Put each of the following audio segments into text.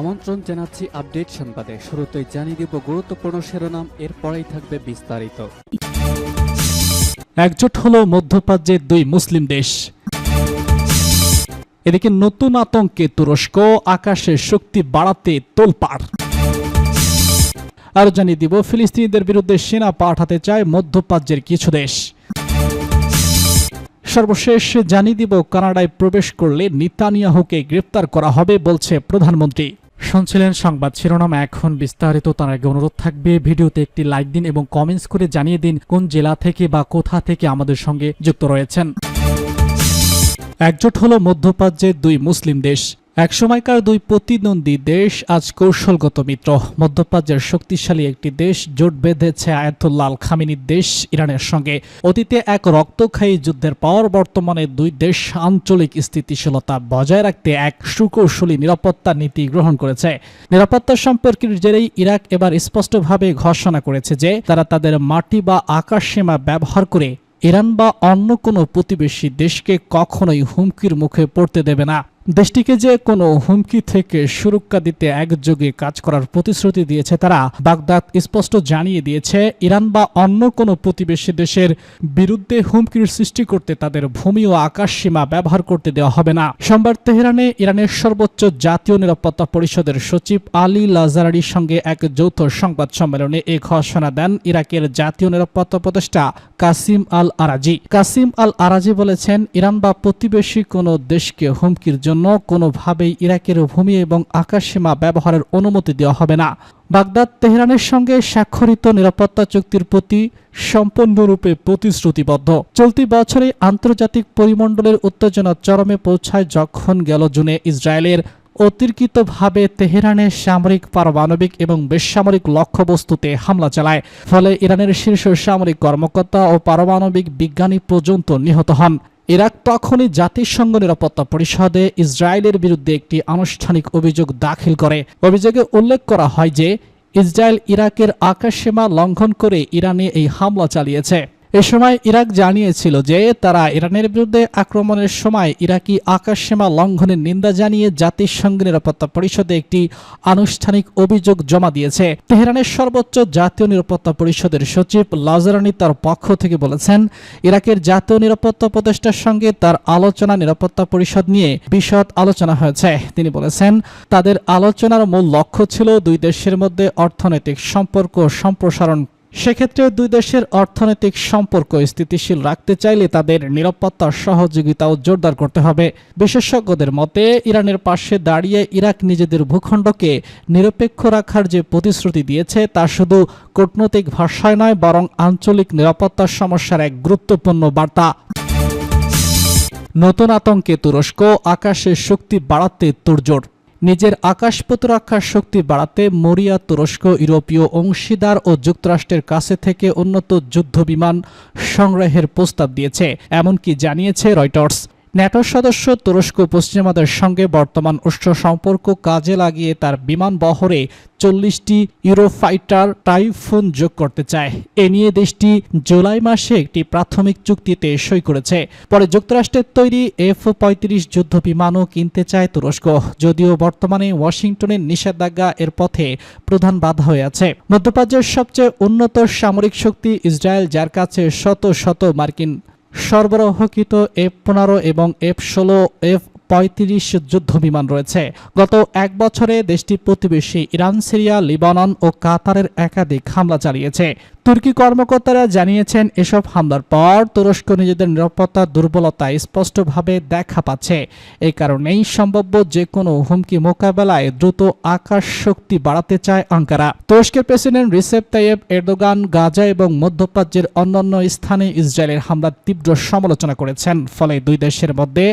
আমন্ত্রণ জানাচ্ছি আপডেট সংবাদে। শুরুতেই জানিয়ে দিব গুরুত্বপূর্ণ শিরোনাম, এরপরেই থাকবে বিস্তারিত। একজোট হল মধ্যপ্রাচ্যের দুই মুসলিম দেশ। এদিকে নতুন আতঙ্কে তুরস্ক, আকাশের শক্তি বাড়াতে তোলপাড়। আরও জানিয়ে দিব, ফিলিস্তিনিদের বিরুদ্ধে সেনা পাঠাতে চায় মধ্যপ্রাচ্যের কিছু দেশ। সর্বশেষ জানিয়ে দিব, কানাডায় প্রবেশ করলে নিতানিয়াহুকে গ্রেপ্তার করা হবে, বলছে প্রধানমন্ত্রী। শুনছিলেন সংবাদ শিরোনাম। এখন বিস্তারিত তার আগে অনুরোধ থাকবে, ভিডিওতে একটি লাইক দিন এবং কমেন্টস করে জানিয়ে দিন কোন জেলা থেকে বা কোথা থেকে আমাদের সঙ্গে যুক্ত রয়েছেন। একজোট হল মধ্যপ্রাচ্যের দুই মুসলিম দেশ। একসময়কার দুই প্রতিদ্বন্দ্বী দেশ আজ কৌশলগত মিত্র। মধ্যপ্রাচ্যের শক্তিশালী একটি দেশ জোট বেঁধেছে আয়াতুল্লাহ আল খামিনির দেশ ইরানের সঙ্গে। অতীতে এক রক্তক্ষয়ী যুদ্ধের পর বর্তমানে দুই দেশ আঞ্চলিক স্থিতিশীলতা বজায় রাখতে এক সুকৌশলী নিরাপত্তা নীতি গ্রহণ করেছে। নিরাপত্তা সম্পর্কের জেরেই ইরাক এবার স্পষ্টভাবে ঘোষণা করেছে যে, তারা তাদের মাটি বা আকাশ সীমা ব্যবহার করে ইরান বা অন্য কোনো প্রতিবেশী দেশকে কখনোই হুমকির মুখে পড়তে দেবে না। দেশটিকে যে কোনো হুমকি থেকে সুরক্ষা দিতে একযোগে কাজ করার প্রতিশ্রুতি দিয়েছে তারা, বাগদাদ স্পষ্ট জানিয়ে দিয়েছে, ইরান বা অন্য কোনো প্রতিবেশী দেশের বিরুদ্ধে হুমকির সৃষ্টি করতে তাদের ভূমি ও আকাশ সীমা ব্যবহার করতে দেওয়া হবে না। সোমবার তেহরানে ইরানের সর্বোচ্চ জাতীয় নিরাপত্তা পরিষদের সচিব আলী লাজারারির সঙ্গে এক যৌথ সংবাদ সম্মেলনে এ ঘোষণা দেন ইরাকের জাতীয় নিরাপত্তা উপদেষ্টা কাসিম আল আরাজি কাসিম আল আরাজি বলেছেন, ইরান বা প্রতিবেশী কোনো দেশকে হুমকির জন্য কোনোভাবেই ইরাকের ভূমি এবং আকাশসীমা ব্যবহারের অনুমতি দেওয়া হবে না। বাগদাদ তেহরানের সঙ্গে স্বাক্ষরিত নিরাপত্তা চুক্তির প্রতি সম্পূর্ণরূপে প্রতিশ্রুতিবদ্ধ। চলতি বছরে আন্তর্জাতিক পরিমণ্ডলের উত্তেজনা চরমে পৌঁছায় যখন গেল জুনে ইসরায়েলের। অতিরিক্তভাবে তেহরানের সামরিক, পারমাণবিক এবং বেসামরিক লক্ষ্যবস্তুতে হামলা চালায়। ফলে ইরানের শীর্ষ সামরিক কর্মকর্তা ও পারমাণবিক বিজ্ঞানী পর্যন্ত নিহত হন। ইরাক তখনই জাতিসংঘ নিরাপত্তা পরিষদে ইসরায়েলের বিরুদ্ধে একটি আনুষ্ঠানিক অভিযোগ দাখিল করে। অভিযোগে উল্লেখ করা হয় যে, ইসরায়েল ইরাকের আকাশসীমা লঙ্ঘন করে ইরানে এই হামলা চালিয়েছে। এ সময় ইরাক জানিয়েছিল যে তারা ইরানের বিরুদ্ধে আক্রমণের সময় ইরাকি আকাশসীমা লঙ্ঘনের নিন্দা জানিয়ে জাতিসংঘ নিরাপত্তা পরিষদে একটি আনুষ্ঠানিক অভিযোগ জমা দিয়েছে। তেহরানের সর্বোচ্চ জাতীয় নিরাপত্তা পরিষদের সচিব লাজারানি তার পক্ষ থেকে বলেছেন, ইরাকের জাতীয় নিরাপত্তা উপদেষ্টার সঙ্গে তার আলোচনা নিরাপত্তা পরিষদ নিয়ে বিশদ আলোচনা হয়েছে। তিনি বলেছেন, তাদের আলোচনার মূল লক্ষ্য ছিল দুই দেশের মধ্যে অর্থনৈতিক সম্পর্ক সম্প্রসারণ সেক্ষেত্রে দুই দেশের অর্থনৈতিক সম্পর্ক স্থিতিশীল রাখতে চাইলে তাদের নিরাপত্তার সহযোগিতাও জোরদার করতে হবে। বিশেষজ্ঞদের মতে, ইরানের পাশে দাঁড়িয়ে ইরাক নিজেদের ভূখণ্ডকে নিরপেক্ষ রাখার যে প্রতিশ্রুতি দিয়েছে তা শুধু কূটনৈতিক ভাষায় নয়, বরং আঞ্চলিক নিরাপত্তার সমস্যার এক গুরুত্বপূর্ণ বার্তা। নতুন আতঙ্কে তুরস্ক আকাশের শক্তি বাড়াতে তোড়জোড় নিজের আকাশ প্রতিরক্ষার শক্তি বাড়াতে মরিয়া, তুরস্ক, ইউরোপীয় অংশীদার ও যুক্তরাষ্ট্রের কাছে থেকে উন্নত যুদ্ধ বিমান সংগ্রহের প্রস্তাব দিয়েছে, এমনকি জানিয়েছে রয়টার্স। ন্যাটোর সদস্য তুরস্ক পশ্চিমাদের সঙ্গে বর্তমান উষ্ণ সম্পর্ক কাজে লাগিয়ে তার বিমান বহরে চল্লিশটি ইউরোফাইটার টাইফুন যোগ করতে চায়। এ নিয়ে দেশটি জুলাই মাসে একটি প্রাথমিক চুক্তিতে সই করেছে। পরে যুক্তরাষ্ট্রের তৈরি এফ পঁয়ত্রিশ যুদ্ধ বিমানও কিনতে চায় তুরস্ক। যদিও বর্তমানে ওয়াশিংটনের নিষেধাজ্ঞা এর পথে প্রধান বাধা হয়ে আছে। মধ্যপ্রাচ্যের সবচেয়ে উন্নত সামরিক শক্তি ইসরায়েল, যার কাছে শত শত মার্কিন সরবরাহকৃত এফ পনেরো এবং এফ ষোলো এফ পঁয়ত্রিশ যুদ্ধ বিমান রয়েছে। গত এক বছরে দেশটি প্রতিবেশী ইরান, সিরিয়া, লিবানন ও কাতারের একাধিক হামলা চালিয়েছে। তুর্কি কর্মকর্তারা জানিয়েছেন, এসব হামলার পর তুরস্ক নিজেদের নিরাপত্তা দুর্বলতা স্পষ্টভাবে দেখা পাচ্ছে। এই কারণেই সম্ভাব্য যে কোনো হুমকি মোকাবেলায় দ্রুত আকাশ শক্তি বাড়াতে চায় আঙ্কারা। তুরস্কের president Recep Tayyip Erdogan Gaza এবং মধ্যপ্রাচ্যের অন্যান্য স্থানে ইসরায়েলের হামলার তীব্র সমালোচনা করেছেন। ফলে দুই দেশের মধ্যে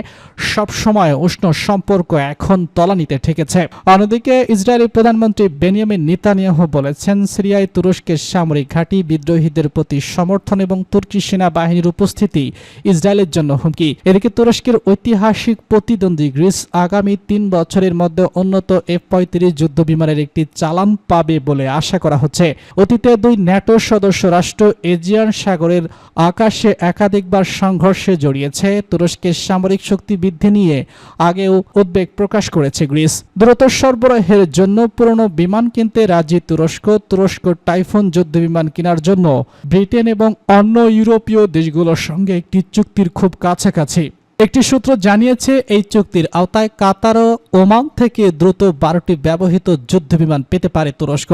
সবসময় উষ্ণ সম্পর্ক এখন তলানিতে ঠেকেছে। অন্যদিকে ইসরায়েলি প্রধানমন্ত্রী বেনিয়ামিন নেতানিয়াহু বলেছেন, সিরিয়ায় তুরস্কের সামরিক ঘাঁটি বিদ্রোহীদের প্রতি সমর্থন এবং তুর্কি সেনাবাহিনীর উপস্থিতি ইসরায়েলের জন্য হুমকি। এদিকে তুরস্কের ঐতিহাসিক প্রতিদ্বন্দ্বী গ্রিস আগামী তিন বছরের মধ্যে উন্নত এফ পঁয়ত্রিশ যুদ্ধ বিমানের একটি চালান পাবে বলে আশা করা হচ্ছে। অতীতে দুই ন্যাটো সদস্য রাষ্ট্র এজিয়ান সাগরের আকাশে একাধিকবার সংঘর্ষে জড়িয়েছে। তুরস্কের সামরিক শক্তি বৃদ্ধি নিয়ে আগেও উদ্বেগ প্রকাশ করেছে গ্রিস। দ্রুত সরবরাহের জন্য পুরনো বিমান কিনতে রাজি তুরস্ক। তুরস্ক টাইফুন যুদ্ধ বিমান কেনার জন্য ব্রিটেন এবং অন্য ইউরোপীয় দেশগুলোর সঙ্গে একটি চুক্তির খুব কাছাকাছি। একটি সূত্র জানিয়েছে, এই চুক্তির আওতায় কাতার ও ওমান থেকে দ্রুত বারোটি ব্যবহৃত যুদ্ধবিমান পেতে পারে তুরস্ক।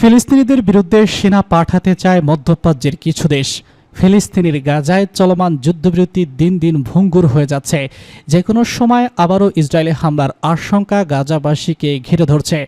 ফিলিস্তিনিদের বিরুদ্ধে সেনা পাঠাতে চায় মধ্যপ্রাচ্যের কিছু দেশ। ফিলিস্তিনির গাজায় চলমান যুদ্ধবিরতি দিন দিন ভঙ্গুর হয়ে যাচ্ছে। যে কোনো সময় আবারও ইসরায়েলি হামলার আশঙ্কা গাজাবাসীকে ঘিরে ধরছে।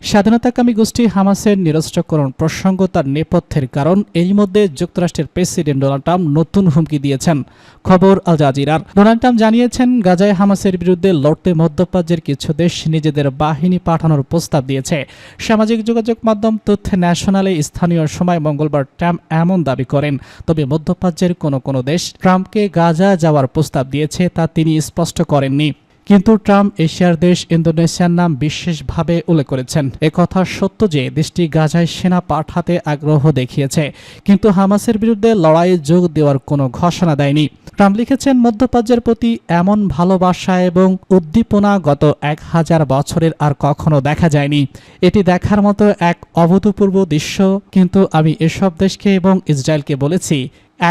স্বাধীনতাকামী গোষ্ঠী হামাসের নিরস্ত্রকরণ প্রসঙ্গ তার নেপথ্যের কারণ। এই মধ্যে যুক্তরাষ্ট্রের প্রেসিডেন্ট ডোনাল্ড ট্রাম্প নতুন হুমকি দিয়েছেন। খবর আল জাজিরার। ডোনাল্ড ট্রাম্প জানিয়েছেন, গাজায় হামাসের বিরুদ্ধে লড়তে মধ্যপ্রাচ্যের কিছু দেশ নিজেদের বাহিনী পাঠানোর প্রস্তাব দিয়েছে। সামাজিক যোগাযোগ মাধ্যম তথ্য ন্যাশনালে স্থানীয় সময় মঙ্গলবার ট্রাম্প এমন দাবি করেন। তবে মধ্যপ্রাচ্যের কোনো কোনো দেশ ট্রাম্পকে গাজা যাওয়ার প্রস্তাব দিয়েছে তা তিনি স্পষ্ট করেননি। কিন্তু ট্রাম্প এশিয়ার দেশ ইন্দোনেশিয়ার নাম বিশেষভাবে উল্লেখ করেছেন। একথা সত্য যে দেশটি গাজায় সেনা পাঠাতে আগ্রহ দেখিয়েছে, কিন্তু হামাসের বিরুদ্ধে লড়াইয়ে যোগ দেওয়ার কোনো ঘোষণা দেয়নি। ট্রাম্প লিখেছেন, মধ্যপ্রাচ্যের প্রতি এমন ভালোবাসা এবং উদ্দীপনা গত এক হাজার বছরের আর কখনো দেখা যায়নি। এটি দেখার মতো এক অভূতপূর্ব দৃশ্য, কিন্তু আমি এসব দেশকে এবং ইসরায়েলকে বলেছি,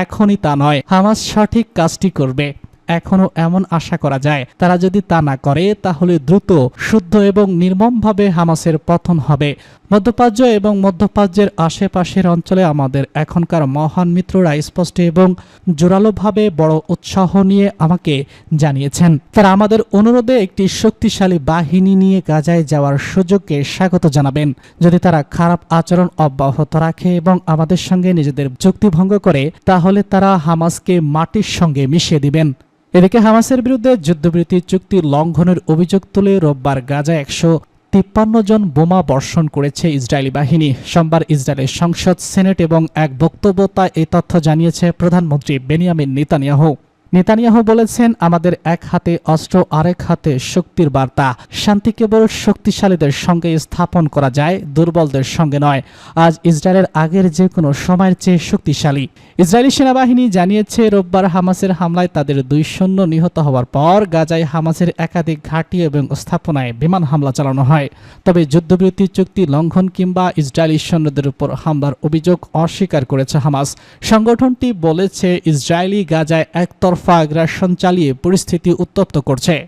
এখনই তা নয়। হামাস সঠিক কাজটি করবে। এখনও এমন আশা করা যায়। তারা যদি তা না করে, তাহলে দ্রুত, শুদ্ধ এবং নির্মমভাবে হামাসের পতন হবে। মধ্যপ্রাচ্য এবং মধ্যপ্রাচ্যের আশেপাশের অঞ্চলে আমাদের এখনকার মহান মিত্ররা স্পষ্ট এবং জোরালোভাবে বড় উৎসাহ নিয়ে আমাকে জানিয়েছেন। তারা আমাদের অনুরোধে একটি শক্তিশালী বাহিনী নিয়ে গাজায় যাওয়ার সুযোগকে স্বাগত জানাবেন। যদি তারা খারাপ আচরণ অব্যাহত রাখে এবং আমাদের সঙ্গে নিজেদের চুক্তি ভঙ্গ করে, তাহলে তারা হামাসকে মাটির সঙ্গে মিশিয়ে দিবেন। এদিকে হামাসের বিরুদ্ধে যুদ্ধবিরতি চুক্তি লঙ্ঘনের অভিযোগ তুলে রোববার গাজা একশো তিপ্পান্ন জন বোমা বর্ষণ করেছে ইসরায়েলি বাহিনী। সোমবার ইসরায়েলের সংসদ, সেনেট এবং এক বক্তব্য তা এই তথ্য জানিয়েছে প্রধানমন্ত্রী বেনিয়ামিন নেতানিয়াহু। নেতানিয়াহু বলেছেন, আমাদের এক হাতে অস্ত্র, আরেক হাতে শক্তির বার্তা। শান্তি কেবল শক্তিশালীদের সঙ্গে স্থাপন করা যায়, দুর্বলদের সঙ্গে নয়। আজ ইসরায়েলের আগের যে কোনো সময়ের চেয়ে শক্তিশালী। ইসরায়েলি সেনাবাহিনী জানিয়েছে, রোববার হামাসের হামলায় তাদের দুই সৈন্য নিহত হওয়ার পর গাজায় হামাসের একাধিক ঘাঁটি এবং স্থাপনায় বিমান হামলা চালানো হয়। তবে যুদ্ধবিরতি চুক্তি লঙ্ঘন কিংবা ইসরায়েলি সৈন্যদের উপর হামলার অভিযোগ অস্বীকার করেছে হামাস। সংগঠনটি বলেছে, ইসরায়েলি গাজায় একতরফা আগ্রাসন চালিয়ে পরিস্থিতি উত্তপ্ত করছে।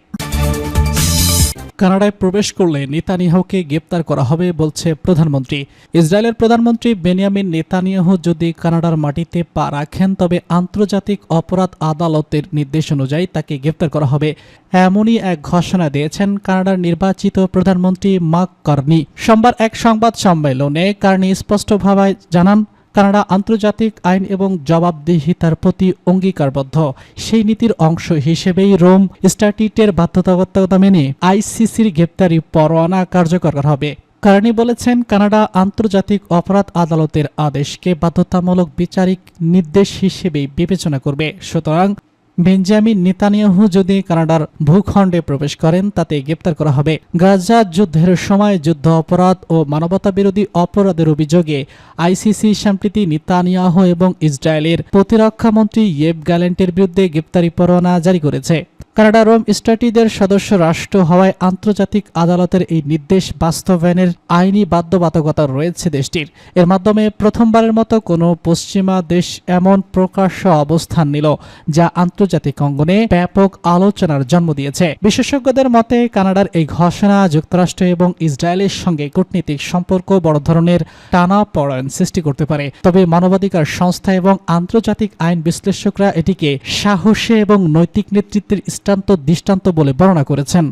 কানাডায় প্রবেশ করলে নেতানিয়াহুকে গ্রেপ্তার করা হবে বলছে প্রধানমন্ত্রী। ইসরায়েলের প্রধানমন্ত্রী বেনিয়ামিন নেতানিয়াহু যদি কানাডার মাটিতে পা রাখেন, তবে আন্তর্জাতিক অপরাধ আদালতের নির্দেশ অনুযায়ী তাকে গ্রেপ্তার করা হবে। এমনই এক ঘোষণা দিয়েছেন কানাডার নির্বাচিত প্রধানমন্ত্রী মার্ক কার্নি। সোমবার এক সংবাদ সম্মেলনে কার্নি স্পষ্টভাবে জানান কানাডা আন্তর্জাতিক আইন এবং জবাবদিহিতার প্রতি অঙ্গীকারবদ্ধ। সেই নীতির অংশ হিসেবেই রোম স্ট্যাটিটের বাধ্যবাধকতা মেনে আইসিসির গ্রেপ্তারি পরোয়ানা কার্যকর করা হবে। কারণী বলেছেন, কানাডা আন্তর্জাতিক অপরাধ আদালতের আদেশকে বাধ্যতামূলক বিচারিক নির্দেশ হিসেবে বিবেচনা করবে। সুতরাং বেঞ্জামিন নেতানিয়াহু যদি কানাডার ভূখণ্ডে প্রবেশ করেন, তাতে গ্রেপ্তার করা হবে। গাজা যুদ্ধের সময় যুদ্ধ অপরাধ ও মানবতা বিরোধী অপরাধের অভিযোগে আইসিসি সম্প্রীতি নেতানিয়াহু এবং ইসরায়েলের প্রতিরক্ষা মন্ত্রী ইয়েব গ্যালেন্টের বিরুদ্ধে গ্রেপ্তারি পরোয়ানা জারি করেছে। কানাডা রোম স্ট্যাটিদের সদস্য রাষ্ট্র হওয়ায় আন্তর্জাতিক আদালতের এই নির্দেশ বাস্তবায়নের আইনি বাধ্যবাধকতা রয়েছে দেশটির। এর মাধ্যমে প্রথমবারের মতো কোনো পশ্চিমা দেশ এমন প্রকাশ্য অবস্থান নিল যা আন্তর্জাতিক অঙ্গনে ব্যাপক আলোচনার জন্ম দিয়েছে। বিশেষজ্ঞদের মতে, কানাডার এই ঘোষণা যুক্তরাষ্ট্র এবং ইসরায়েলের সঙ্গে কূটনীতিক সম্পর্ক বড় ধরনের টানা পড়ায়ন সৃষ্টি করতে পারে। তবে মানবাধিকার সংস্থা এবং আন্তর্জাতিক আইন বিশ্লেষকরা এটিকে সাহসী এবং নৈতিক নেতৃত্বের দৃষ্টান্ত দৃষ্টান্ত বলে বর্ণনা করেছেন।